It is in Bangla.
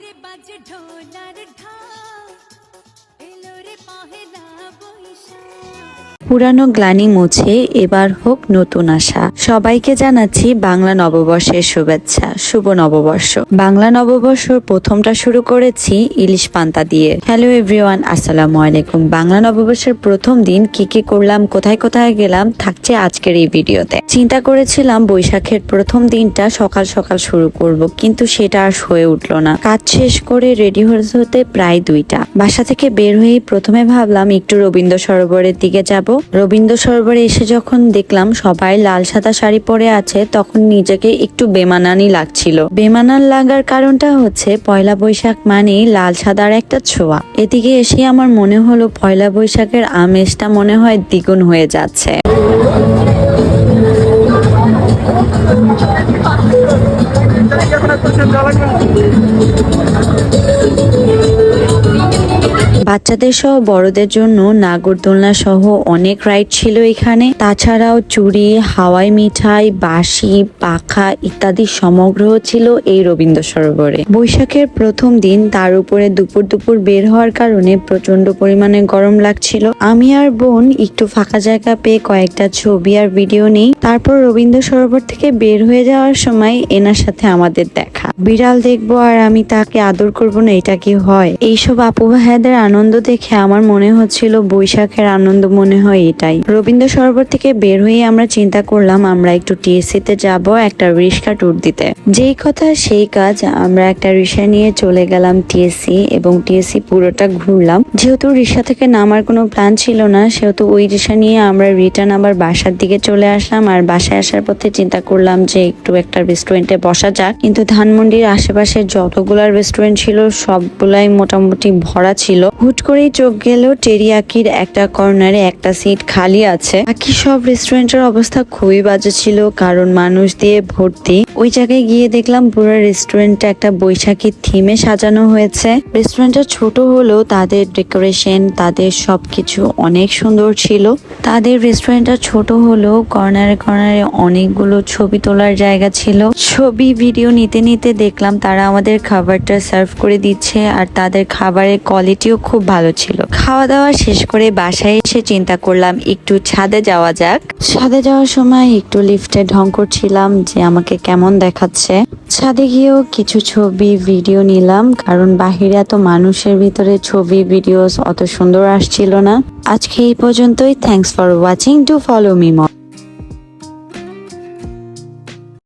रे बज ढोलर ढा एलो रे पाहे পুরানো গ্লানি মুছে এবার হোক নতুন আশা। সবাইকে জানাচ্ছি বাংলা নববর্ষের শুভেচ্ছা, শুভ নববর্ষ। বাংলা নববর্ষ প্রথমটা শুরু করেছি ইলিশ পান্তা দিয়ে। হ্যালো এভরিওয়ান, আসসালামু আলাইকুম। বাংলা নববর্ষের প্রথম দিন কি কি করলাম, কোথায় কোথায় গেলাম, থাকছে আজকের এই ভিডিওতে। চিন্তা করেছিলাম বৈশাখের প্রথম দিনটা সকাল সকাল শুরু করব, কিন্তু সেটা আর হয়ে উঠল না। কাজ শেষ করে রেডি হতে হতে প্রায় দুইটা। বাসা থেকে বের হয়েই প্রথমে ভাবলাম একটু রবীন্দ্র সরোবরের দিকে যাব রবীন্দ্র সরোবরে এসে যখন দেখলাম সবাই লাল সাদা শাড়ি পরে আছে, তখন নিজেকে একটু বেমানানি লাগছিল। বেমানান লাগার কারণটা হচ্ছে পয়লা বৈশাখ মানেই লাল সাদার একটা ছোঁয়া। এদিকে এসে আমার মনে হলো পয়লা বৈশাখের আমেজটা মনে হয় দ্বিগুণ হয়ে যাচ্ছে। বাচ্চাদের সহ বড়দের জন্য নাগরদোলনা সহ অনেক রাইড ছিল এখানে। তাছাড়াও চুড়ি, হাওয়াই মিঠাই, বাঁশি, পাখা ইত্যাদি সমগ্র ছিল এই রবীন্দ্র সরোবরে। বৈশাখের প্রথম দিন তার উপরে দুপুর দুপুর বের হওয়ার কারণে প্রচণ্ড পরিমাণে গরম লাগছিল। আমি আর বোন একটু ফাঁকা জায়গা পেয়ে কয়েকটা ছবি আর ভিডিও নেই। তারপর রবীন্দ্র সরোবর থেকে বের হয়ে যাওয়ার সময় এনার সাথে আমাদের দেখা। বিড়াল দেখব আর আমি তাকে আদর করব না, এটা কি হয়? এইসব আপু আনন্দ দেখে আমার মনে হচ্ছিল বৈশাখের আনন্দ মনে হয় এটাই। রবীন্দ্র সরোবর থেকে বের হয়ে আমরা চিন্তা করলাম, আমরা একটু টিএসসি তে যাব একটা রিক্সা ট্যুর দিতে। যেই কথা সেই কাজ আমরা একটা রিক্সা নিয়ে চলে গেলাম টিএসসি এবং টিএসসি পুরোটা ঘুরলাম। যেহেতু রিক্সা থেকে নামার কোনো প্ল্যান ছিল না, সেহেতু ওই রিক্সা নিয়ে আমরা রিটার্ন আবার বাসার দিকে চলে আসলাম। আর বাসায় আসার পথে চিন্তা করলাম যে একটু একটা রেস্টুরেন্টে বসা যাক। কিন্তু ধানমন্ডির আশেপাশে যতগুলা রেস্টুরেন্ট ছিল, সবগুলাই মোটামুটি ভরা ছিল। হুট করেই চোখ গেল টেরিয়াকির একটা কর্নারে একটা সিট খালি আছে। বাকি সব রেস্টুরেন্টের অবস্থা খুবই বাজে ছিল, কারণ মানুষ দিয়ে ভর্তি। ওই জায়গায় গিয়ে দেখলাম পুরো রেস্টুরেন্টটা একটা বৈশাখী থিমে সাজানো হয়েছে। রেস্টুরেন্টটা ছোট হলেও তাদের ডেকোরেশন, তাদের সবকিছু অনেক সুন্দর ছিল। তাদের রেস্টুরেন্টটা ছোট হলেও কর্নারে কর্নারে অনেকগুলো ছবি তোলার জায়গা ছিল। ছবি, ভিডিও নিতে নিতে দেখলাম তারা আমাদের খাবারটা সার্ভ করে দিচ্ছে আর তাদের খাবারের কোয়ালিটিও খুব ভালো ছিল। খাওয়া দাওয়া শেষ করে বাসায় এসে চিন্তা করলাম, একটু ছাদে যাওয়া যাক। ছাদে যাওয়ার সময় একটু লিফটে ঢং করছিলাম যে আমাকে কেমন দেখাচ্ছে। ছাদে গিয়েও কিছু ছবি, ভিডিও নিলাম, কারণ বাহিরে এত মানুষের ভিতরে ছবি, ভিডিওস অত সুন্দর আসছিল না। আজকে এই পর্যন্তই। Thanks for watching to follow me mom